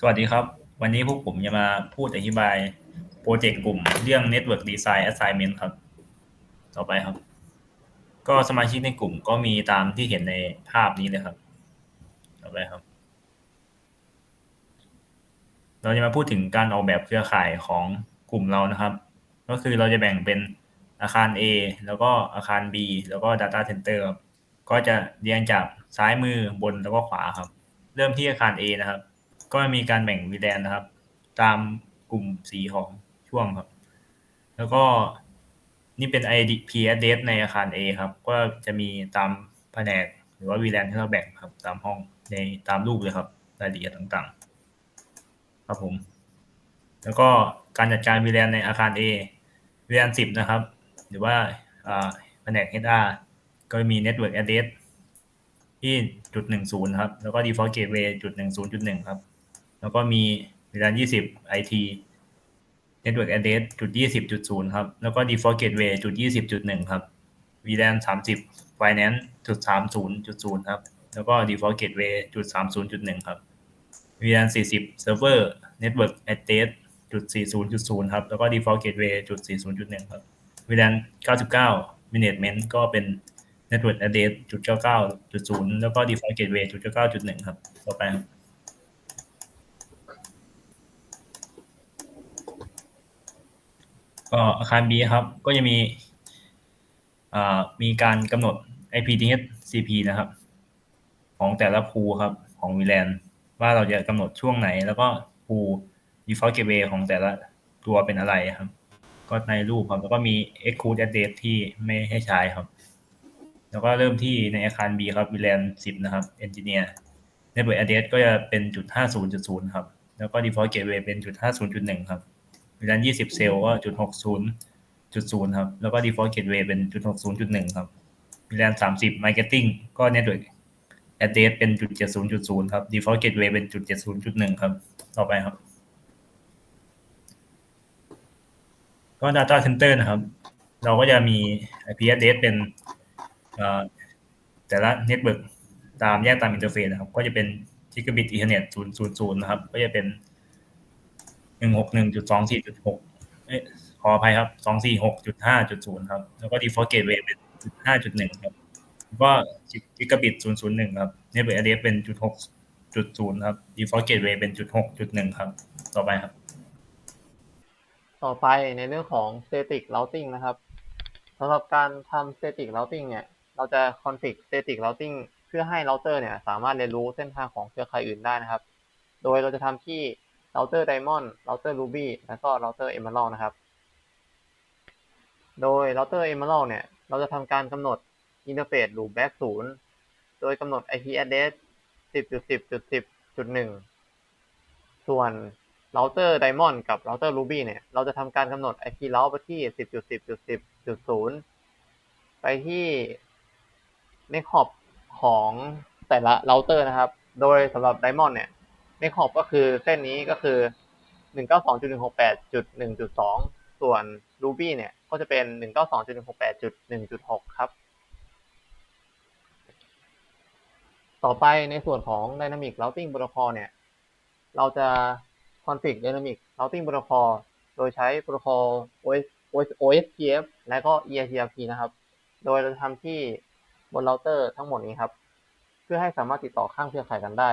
สวัสดีครับ วันนี้พวกผมจะมาพูดอธิบายโปรเจกต์กลุ่มเรื่อง Network Design Assignment ครับ ต่อไปครับ ก็สมาชิกในกลุ่มก็มีตามที่เห็นในภาพนี้เลยครับ ต่อไปครับ เราจะมาพูดถึงการออกแบบเครือข่ายของกลุ่มเรานะครับ ก็คือเราจะแบ่งเป็นอาคาร A แล้วก็อาคาร B แล้วก็ Data Center ครับก็จะเรียงจากซ้ายมือบนแล้วก็ขวาครับ เริ่มที่อาคาร A นะครับ ก็มีการแบ่งวีแดนนะครับ ตามกลุ่มสีของช่วงครับ แล้วก็นี่เป็น IP address ในอาคาร A ครับ ก็จะมีตามแผนก หรือว่าวีแดนที่เราแบ่งครับ ตามห้องในตามรูปเลยครับรายละเอียดต่างๆ ครับผม แล้วก็การจัดการวีแดนในอาคาร A วีแดน10นะครับ หรือว่าแผนก HR ก็มี Network Address ที่จุดหนึ่งศูนย์ครับ แล้วก็ Default Gateway จุดหนึ่งศูนย์จุดหนึ่งครับ แล้วก็มีเวลายี่สิบ IT Network Address จุดยี่สิบจุดศูนย์ครับ แล้วก็ Default Gateway จุดยี่สิบจุดหนึ่งครับ VLAN สามสิบ Finance จุดสามศูนย์จุดศูนย์ครับ แล้วก็ Default Gateway จุดสามศูนย์จุดหนึ่งครับ VLAN สี่สิบ Server Network Address จุดสี่ศูนย์จุดศูนย์ครับ แล้วก็ Default Gateway จุดสี่ศูนย์จุดหนึ่งครับ VLAN เก้าสิบเก้า Management ก็เป็น Network Address จุดเก้าเก้าจุดศูนย์แล้วก็ Default Gateway จุดเก้าเก้าจุดหนึ่งครับ ต่อไปครับ ก็อาคาร B ครับ ก็จะมีมีการกำหนด IP DHCP นะครับ ของแต่ละพูครับ ของ VLAN ว่าเราจะกำหนดช่วงไหน แล้วก็พู default gateway ของแต่ละตัวเป็นอะไรครับ ก็ในรูปครับ แล้วก็มี exclude address ที่ไม่ให้ใช้ครับ แล้วก็เริ่มที่ในอาคาร B ครับ VLAN 10 นะครับ engineer network address ก็จะเป็นจุด50.0ครับ แล้วก็ default gateway เป็นจุด50.1ครับ ดันยี่สิบเซลก็จุดหกศูนย์จุดศูนย์ครับ แล้วก็ default gateway เป็นจุดหกศูนย์จุดหนึ่งครับมีแานสามสิบมาร์เก็ตติ้งก็ network address เป็นจุดเจ็ดศูนย์จุดศูนย์ครับ default gateway เป็นจุดเจ็ดศูนย์จุดหนึ่งครับ ต่อไปครับ ก็ data center นะครับ เราก็จะมี IP address เป็นแต่ละ network ตามแยกตามอินเทอร์เฟซนะครับ ก็จะเป็นทิกเกอบิตอินเทอร์เน็ตศูนย์ศูนย์ศูนย์นะครับ ก็จะเป็น หนึ่งหกหนึ่งจุดสองสี่จุดหกขออภัยครับสองสี่หกจุดห้าจุดศูนย์ครับ แล้วก็ default gateway เป็นจุดห้าจุดหนึ่งครับก็กิกะบิตศูนย์ศูนย์หนึ่งครับ network address เป็นจุดหกจุดศูนย์ครับ default gateway เป็นจุดหกจุดหนึ่งครับ ต่อไปครับ ต่อไปในเรื่องของ static routing นะครับสำหรับการทำ static routing เนี่ย เราจะ config static routing เพื่อให้ router เนี่ย สามารถเรียนรู้เส้นทางของเครือข่ายอื่นได้นะครับ โดยเราจะทำที่ เราเตอร์ไดมอนด์เราเตอร์รูบี้แล้วก็เราเตอร์เอเมอรัลนะครับ โดยเราเตอร์เอเมอรัลเนี่ย เราจะทำการกำหนดอินเทอร์เฟซหรือแบ็กศูนย์โดยกำหนด IP address 10.10.10.1 ส่วนเราเตอร์ไดมอนด์กับเราเตอร์รูบี้เนี่ย เราจะทำการกำหนด IP เราไปที่ 10.10.10.0 ไปที่ในขอบของแต่ละเราเตอร์นะครับ โดยสำหรับไดมอนด์เนี่ย ในขอบก็คือเส้นนี้ก็คือ192.168.1.2ส่วน Ruby เนี่ยก็จะเป็น192.168.1.6ครับ ต่อไปในส่วนของ Dynamic Routing Protocol เนี่ย เราจะ config Dynamic Routing Protocol โดยใช้ Protocol OS OSPF และก็ EIGRP นะครับ โดยเราจะทำที่บน router ทั้งหมดนี้ครับ เพื่อให้สามารถติดต่อข้ามเครือข่ายกันได้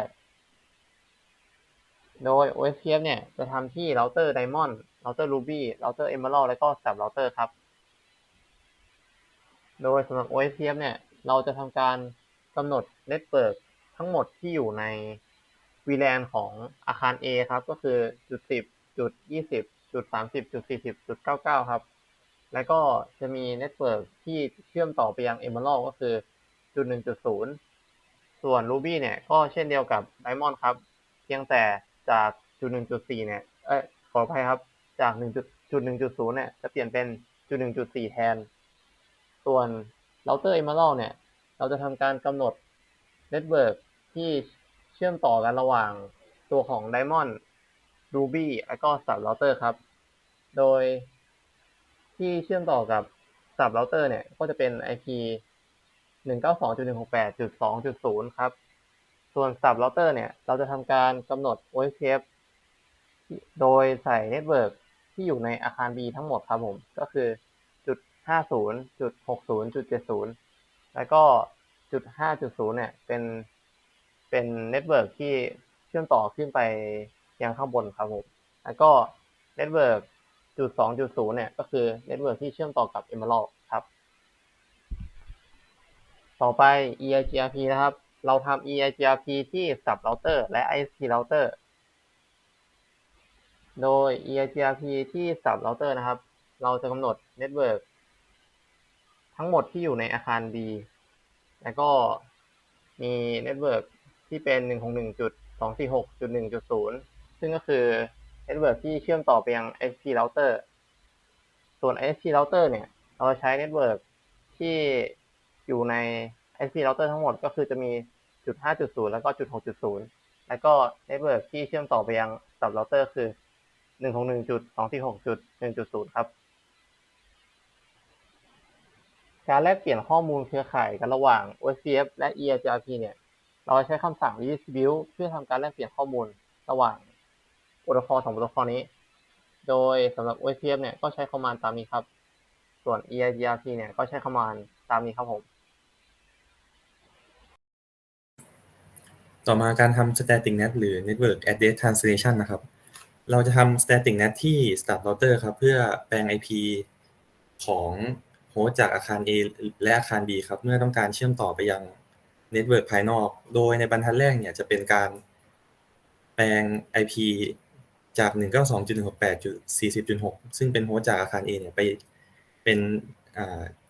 โดย OSPF เนี่ยจะทำที่ router Diamond router Ruby router Emerald และก็ sub router ครับ โดยสำหรับ OSPF เนี่ยเราจะทำการกำหนด network ทั้งหมดที่อยู่ใน VLAN ของอาคาร A ครับ ก็คือจุด10จุด20จุด30จุด40จุด99 ครับ แล้วก็จะมี network ที่เชื่อมต่อไปยัง Emerald ก็คือจุด1.0 ส่วน Ruby เนี่ยก็เช่นเดียวกับ Diamond ครับ เพียงแต่ จากจุดหนึ่งจุดสี่เนี่ย เอ้ยขออภัยครับ จากหนึ่งจุดจุดหนึ่งจุดศูนย์เนี่ยจะเปลี่ยนเป็นจุดหนึ่งจุดสี่แทน ส่วน router emerald เนี่ย เราจะทำการกำหนด network ที่เชื่อมต่อกันระหว่างตัวของ diamond ruby แล้วก็ sub router ครับ โดยที่เชื่อมต่อกับ sub router เนี่ย ก็จะเป็น IP 192.168.2.0 ครับ ส่วน sub router เนี่ย เราจะทำการกำหนด OSPF โดยใส่เน็ตเวิร์กที่อยู่ในอาคาร B ทั้งหมดครับผม ก็คือจุดห้าศูนย์จุดหกศูนย์จุดเจ็ดศูนย์แล้วก็จุดห้าจุดศูนย์เนี่ย เป็น เป็นเน็ตเวิร์กที่เชื่อมต่อขึ้นไปยังข้างบนครับผม แล้วก็เน็ตเวิร์กจุดสองจุดศูนย์เนี่ย ก็คือเน็ตเวิร์กที่เชื่อมต่อกับ Emerald ครับ ต่อไป EIGRP นะครับ เราทำ EIGRP ที่ sub router และ ISP router โดย EIGRP ที่ sub router นะครับ เราจะกำหนด network ทั้งหมดที่อยู่ในอาคาร B แล้วก็มี network ที่เป็น 161.246.1.0 ซึ่งก็คือ network ที่เชื่อมต่อไปยัง ISP router ส่วน ISP router เนี่ย เราจะใช้ network ที่อยู่ใน ISP router ทั้งหมดก็คือจะมี จุด5.0แล้วก็จุด6.0แล้วก็ network ที่เชื่อมต่อไปยัง sub router คือ161.246.1.0ครับ การแลกเปลี่ยนข้อมูลเครือข่ายกันระหว่าง OSPF และ EIGRP เนี่ย เราใช้คำสั่ง redistribute เพื่อทำการแลกเปลี่ยนข้อมูลระหว่างโปรโตคอลสองโปรโตคอลนี้ โดยสำหรับ OSPF เนี่ยก็ใช้คอมมานด์ตามนี้ครับ ส่วน EIGRP เนี่ยก็ใช้คอมมานด์ตามนี้ครับผม ต่อมาการทำ static net หรือ network address translation นะครับ เราจะทำ static net ที่ start router ครับ เพื่อแปลง IP ของโฮสต์จากอาคาร A และอาคาร B ครับ เมื่อต้องการเชื่อมต่อไปยัง network ภายนอก โดยในบรรทัดแรกเนี่ยจะเป็นการแปลง IP จาก 192.168.40.6 ซึ่งเป็นโฮสต์จากอาคาร A เนี่ยไปเป็น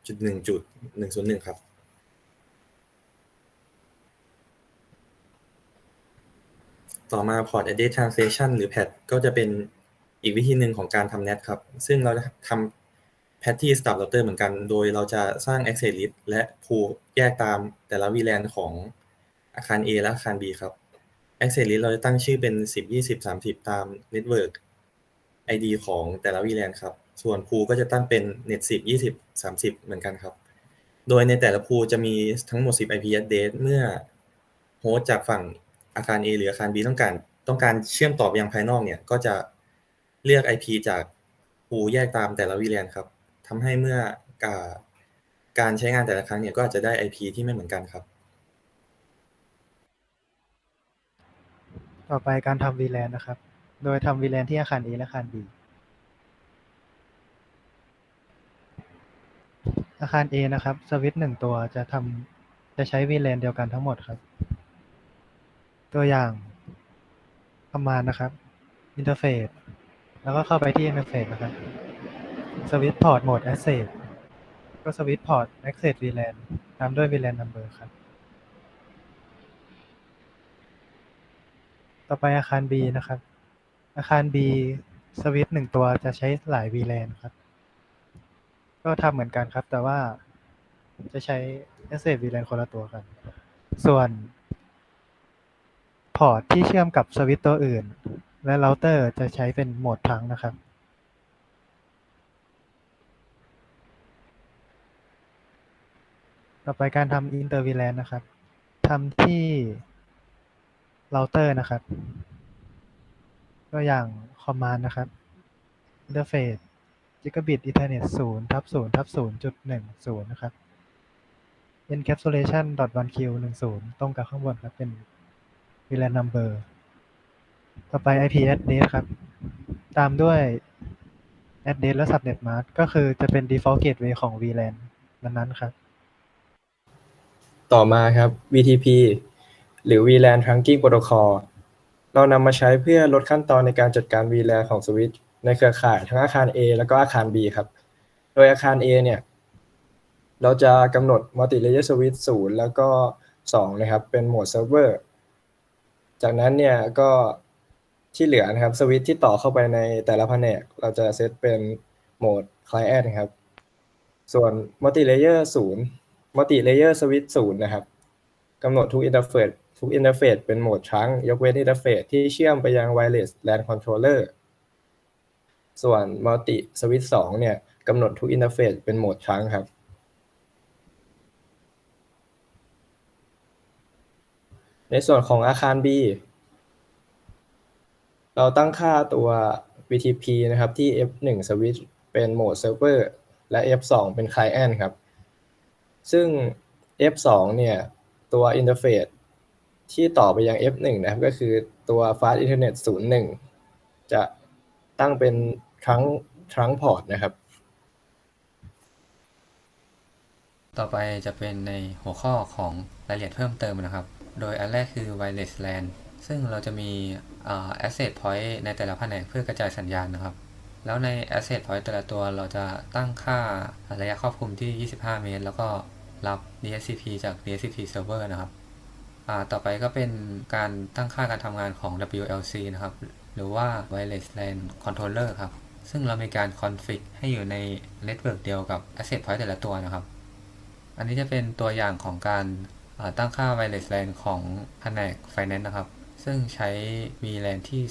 จุดหนึ่งจุดหนึ่งศูนย์หนึ่งครับ ต่อมา port address translation หรือ PAT ก็จะเป็นอีกวิธีหนึ่งของการทำ NAT ครับ ซึ่งเราจะทำ PAT ที่ stub router เหมือนกัน โดยเราจะสร้าง access list และ pool แยกตามแต่ละ VLAN ของอาคาร A และอาคาร B ครับ access list เราจะตั้งชื่อเป็น 10 20 30 ตาม network ID ของแต่ละ VLAN ครับ ส่วน pool ก็จะตั้งเป็น net 10 20 30 เหมือนกันครับ โดยในแต่ละ pool จะมีทั้งหมด 10 IP address เมื่อโฮสต์จากฝั่ง อาคาร A หรืออาคาร B ต้องการต้องการเชื่อมต่อไปยังภายนอกเนี่ย ก็จะเลือก IP จากปูแยกตามแต่ละ VLAN ครับทำให้เมื่อการการใช้งานแต่ละครั้งเนี่ยก็อาจจะได้ IP ที่ไม่เหมือนกันครับ ต่อไปการทำ VLAN นะครับ โดยทำ VLAN ที่อาคาร A และอาคาร B อาคาร A นะครับสวิตช์หนึ่งตัวจะทำจะใช้ VLAN เดียวกันทั้งหมดครับ ตัวอย่างประมาณนะครับอินเทอร์เฟซแล้วก็เข้าไปที่อินเทอร์เฟซนะครับสวิตช์พอร์ตโหมด Access ก็สวิตช์พอร์ต Access VLAN ตามด้วย VLAN number ครับ ต่อไปอาคาร B นะครับ อาคาร B สวิตช์หนึ่งตัวจะใช้หลาย VLAN ครับ ก็ทำเหมือนกันครับ แต่ว่าจะใช้ Access VLAN คนละตัวกัน ส่วน พอร์ตที่เชื่อมกับสวิตช์ตัวอื่น และเราเตอร์จะใช้เป็นโหมดทั้งนะครับต่อไปการทำ inter VLAN นะครับ ทำที่เราเตอร์นะครับ ตัวอย่าง command นะครับ interface gigabit ethernet 0ทับ0ทับ0จุด1 0 นะครับ encapsulation one q 1 0 ตรงกับข้างบนครับเป็น VLAN number ต่อไป IP address ครับ ตามด้วย address และ subnet mask ก็คือจะเป็น default gateway ของ VLAN นั้นๆครับ ต่อมาครับ VTP หรือ VLAN Trunking Protocol เรานำมาใช้เพื่อลดขั้นตอนในการจัดการ VLAN ของสวิตช์ในเครือข่ายทั้งอาคาร A แล้วก็อาคาร B ครับ โดยอาคาร A เนี่ย เราจะกำหนด Multi Layer Switch 0 แล้วก็ 2 นะครับ เป็นโหมดเซิร์ฟเวอร์ จากนั้นเนี่ยก็ที่เหลือนะครับสวิตช์ที่ต่อเข้าไปในแต่ละแผนก เราจะเซตเป็นโหมด Client นะครับ ส่วน Multi Layer 0 Multi Layer Switch 0นะครับกำหนดทุกอินเทอร์เฟซทุกอินเทอร์เฟซเป็นโหมดทั้งยกเว้นอินเทอร์เฟซที่เชื่อมไปยัง Wireless LAN Controller ส่วน Multi Switch 2เนี่ยกำหนดทุกอินเทอร์เฟซเป็นโหมดทั้งครับ ในส่วนของอาคาร B เราตั้งค่าตัว VTP นะครับที่ F1 switch เป็นโหมด server และ F2 เป็น client ครับ ซึ่ง F2 เนี่ยตัว interface ที่ต่อไปยัง F1 นะครับก็คือตัว fast internet 01 จะตั้งเป็น trunk trunk port นะครับ ต่อไปจะเป็นในหัวข้อของรายละเอียดเพิ่มเติมนะครับ โดยอันแรกคือ wireless LAN ซึ่งเราจะมีอ่า asset point ในแต่ละแผนกเพื่อกระจายสัญญาณนะครับ แล้วใน asset point แต่ละตัวเราจะตั้งค่าระยะครอบคลุมที่ 25 เมตร แล้วก็รับ DHCP จาก DHCP server นะครับ ต่อไปก็เป็นการตั้งค่าการทำงานของ WLC นะครับ หรือว่า wireless LAN controller ครับ ซึ่งเรามีการ config ให้อยู่ใน network เดียวกับ asset point แต่ละตัวนะครับ อันนี้จะเป็นตัวอย่างของการ ตั้งค่า wireless LAN ของแผนก finance นะครับ ซึ่งใช้ VLAN ที่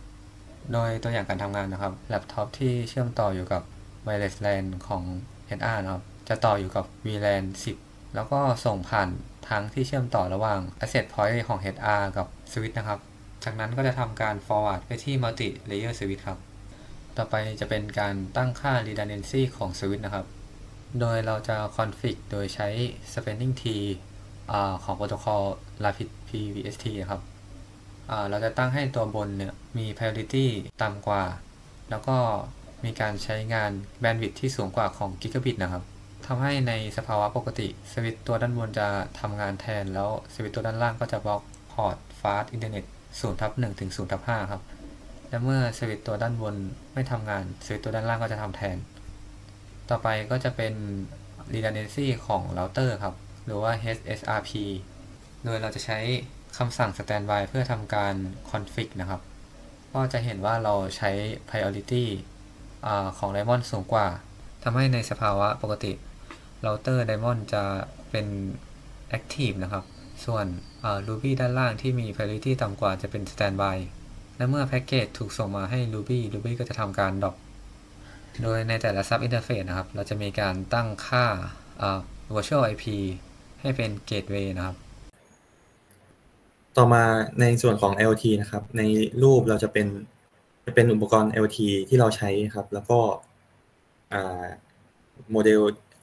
30 โดยตัวอย่างการทำงานนะครับ แล็ปท็อปที่เชื่อมต่ออยู่กับ wireless LAN ของ HR นะครับ จะต่ออยู่กับ VLAN 10 แล้วก็ส่งผ่านทางที่เชื่อมต่อระหว่าง asset point ของ HR กับ switch นะครับ จากนั้นก็จะทำการ forward ไปที่ multi layer switch ครับ ต่อไปจะเป็นการตั้งค่า redundancy ของ switch นะครับ โดยเราจะ config โดยใช้ spending tree ของโปรโตคอล Rapid PVST นะครับเราจะตั้งให้ตัวบนเนี่ยมี priority ต่ำกว่า แล้วก็มีการใช้งาน bandwidth ที่สูงกว่าของ Gigabit นะครับทำให้ในสภาวะปกติสวิตตัวด้านบนจะทำงานแทน แล้วสวิตตัวด้านล่างก็จะบล็อกพอร์ต fast internet 0ทับ1ถึง0ทับ5ครับ และเมื่อสวิตตัวด้านบนไม่ทำงานสวิตตัวด้านล่างก็จะทำแทน ต่อไปก็จะเป็น redundancy ของ router ครับ หรือว่า HSRP โดยเราจะใช้คำสั่ง standby เพื่อทำการ config นะครับ ก็จะเห็นว่าเราใช้ priority อของ Diamond สูงกว่าทำให้ในสภาวะปกติ router Diamond จะเป็น active นะครับ ส่วน Ruby ด้านล่างที่มี priority ต่ำกว่าจะเป็น standby และเมื่อแพ็กเกจถูกส่งมาให้ Ruby Ruby ก็จะทำการ drop โดยในแต่ละ sub interface นะครับ เราจะมีการตั้งค่าอ่า virtual IP ให้เป็น gateway นะครับ ต่อมาในส่วนของ LT นะครับ ในรูปเราจะเป็นจะเป็นอุปกรณ์ LT ที่เราใช้ครับ แล้วก็โมเดล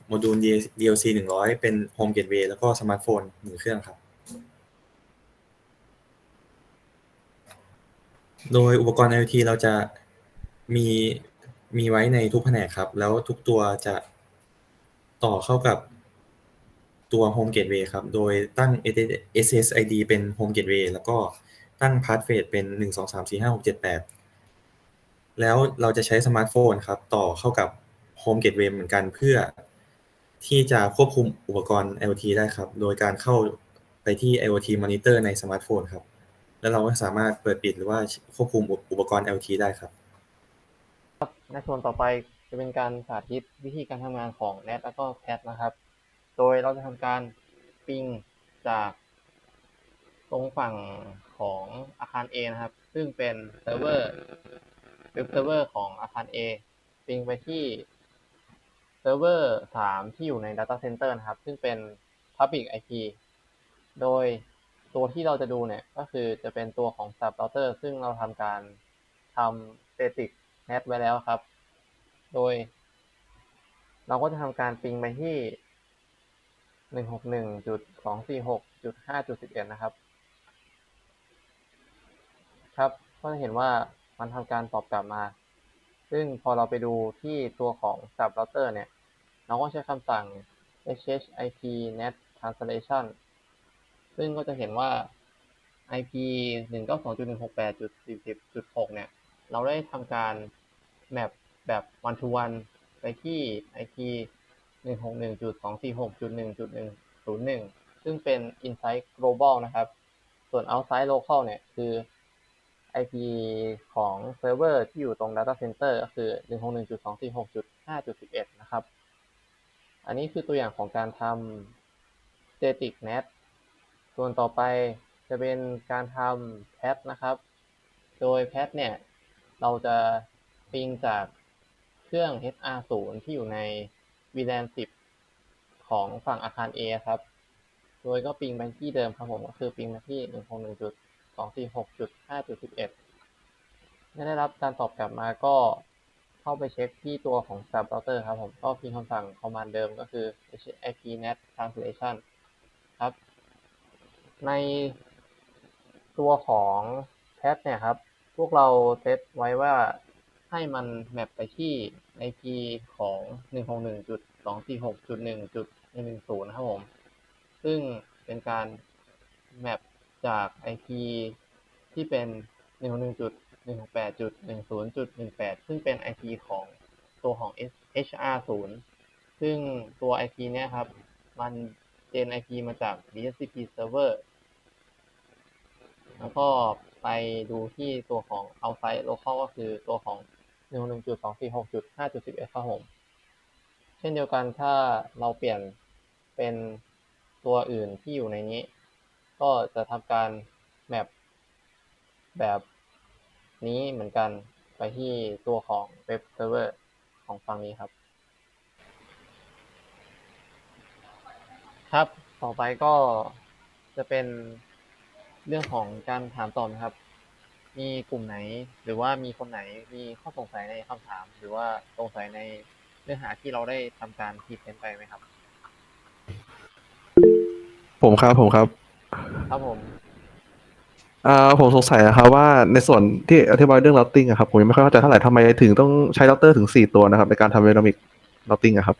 โมดูล DLC 100 เป็น Home Gateway แล้วก็สมาร์ทโฟนหนึ่งเครื่องครับ โดยอุปกรณ์ IoT เราจะมีมีไว้ในทุกแผนกครับ แล้วทุกตัวจะต่อเข้ากับ ตัว Home Gateway ครับ โดยตั้ง SSID เป็น Home Gateway แล้วก็ตั้ง Pathway เป็น 1 2 3 4 5 6 7 8 แล้วเราจะใช้สมาร์ทโฟนครับ ต่อเข้ากับ Home Gateway เหมือนกันเพื่อที่จะควบคุมอุปกรณ์ IoT ได้ครับ โดยการเข้าไปที่ IoT Monitor ในสมาร์ทโฟนครับ แล้วเราก็สามารถเปิดปิดหรือว่าควบคุมอุปกรณ์ LT ได้ครับ ในส่วนต่อไปจะเป็นการสาธิตวิธีการทำงานของ NET แล้วก็ PAT นะครับ โดยเราจะทำการปิงจากตรงฝั่งของอาคาร A นะครับ ซึ่งเป็นเซิร์ฟเวอร์เว็บเซิร์ฟเวอร์ของอาคาร A ปิงไปที่เซิร์ฟเวอร์3ที่อยู่ใน Data Center นะครับ ซึ่งเป็น Public IP โดยตัวที่เราจะดูเนี่ย ก็คือจะเป็นตัวของ Sub Router ซึ่งเราทำการทำ Static NAT ไว้แล้วครับ โดย เราก็จะทำการปิงไปที่ 161.246.5.11นะครับ ครับก็จะเห็นว่ามันทำการตอบกลับมา ซึ่งพอเราไปดูที่ตัวของ sub router เนี่ย เราก็ใช้คำสั่ง hhip net translation ซึ่งก็จะเห็นว่า IP 192.168.40.6 เนี่ย เราได้ทำการ map แบบ one to one ไปที่ IP 161.246.1.101ซึ่งเป็น inside global นะครับ ส่วน outside local เนี่ย คือ IP ของเซิร์ฟเวอร์ที่อยู่ตรง Data Center ก็คือ 161.246.5.11 นะครับ อันนี้คือตัวอย่างของการทำ static NAT ส่วนต่อไปจะเป็นการทำ PAT นะครับ โดย PAT เนี่ย เราจะปิงจากเครื่อง HR0 ที่อยู่ใน VLAN 10ของฝั่งอาคาร A ครับ โดยก็ปิงไปที่เดิมครับผมก็คือปิงไปที่ 161.246.5.11เมื่อได้รับการตอบกลับมาก็เข้าไปเช็คที่ตัวของ sub router ครับผม ก็พิมพ์คำสั่ง command เดิมก็คือ ipnet translation ครับ ในตัวของ path เนี่ยครับ พวกเราเซตไว้ว่า ให้มันแมปไปที่ IP ของ 161.246.1.110 นะครับผม ซึ่งเป็นการแมปจาก IP ที่เป็น 161.168.10.18 ซึ่งเป็น IP ของตัวของ HR0 ซึ่งตัว IP เนี่ยครับ มันเจน IP มาจาก DHCP server แล้วก็ไปดูที่ตัวของ outside local ก็คือตัวของ 161.246.5.11ครับผม เช่นเดียวกันถ้าเราเปลี่ยนเป็นตัวอื่นที่อยู่ในนี้ ก็จะทำการแมปแบบนี้เหมือนกันไปที่ตัวของเว็บเซิร์ฟเวอร์ของฝั่งนี้ครับ ครับ ต่อไปก็จะเป็นเรื่องของการถามตอบนะครับ มีกลุ่มไหน หรือว่ามีคนไหนมีข้อสงสัยในคำถาม หรือว่าสงสัยในเนื้อหาที่เราได้ทำการพรีเซนต์ไปไหมครับ ผมครับผมครับครับผม อ่าผมสงสัยนะครับว่าในส่วนที่อธิบายเรื่อง routing อะครับผมยังไม่ค่อยเข้าใจเท่าไหร่ทำไมถึงต้องใช้ router ถึงสี่ตัวนะครับในการทำ dynamic routing อะครับ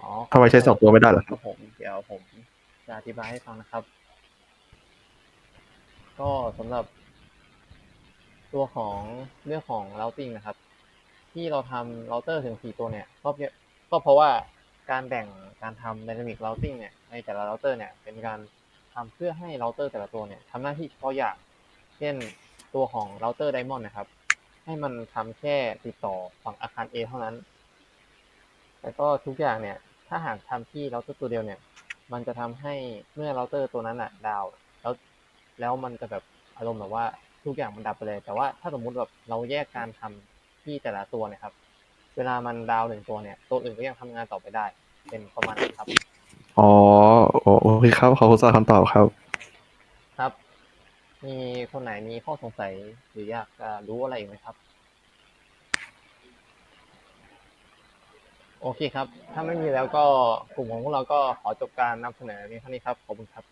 อ๋อทำไมใช้สองตัวไม่ได้เหรอคครัรับบผมเดี๋ยวผมจะอธิบายให้ฟังนะครับ ก็สำหรับ ตัวของเรื่องของ routing นะครับ ที่เราทำ router ถึงสี่ตัวเนี่ยก็เพียก็เพราะว่าการแบ่งการทำ dynamic routing เนี่ยในแต่ละ router เนี่ยเป็นการทำเพื่อให้ router แต่ละตัวเนี่ยทำหน้าที่เฉพาะอย่าง เช่นตัวของ router diamond นะครับ ให้มันทำแค่ติดต่อฝั่งอาคาร A เท่านั้น แต่ก็ทุกอย่างเนี่ยถ้าหากทำที่ router ตัวเดียวเนี่ยมันจะทำให้เมื่อ router ตัวนั้นอะดาวแล้วแล้วมันจะแบบอารมณ์แบบว่า ทุกอย่างมันดับไปเลย แต่ว่าถ้าสมมุติแบบเราแยกการทำที่แต่ละตัวเนี่ยครับ เวลามันดาวน์หนึ่งตัวเนี่ย ตัวอื่นก็ยังทำงานต่อไปได้ เป็นประมาณนี้ครับ อ๋อโอโอเคครับขอบคุณสำหรับคำตอบครับ ครับ มีคนไหนมีข้อสงสัยหรืออยากจะรู้อะไรอีกไหมครับ โอเคครับ ถ้าไม่มีแล้วก็กลุ่มของพวกเราก็ขอจบการนำเสนอเพียงเท่านี้ครับ ขอบคุณครับ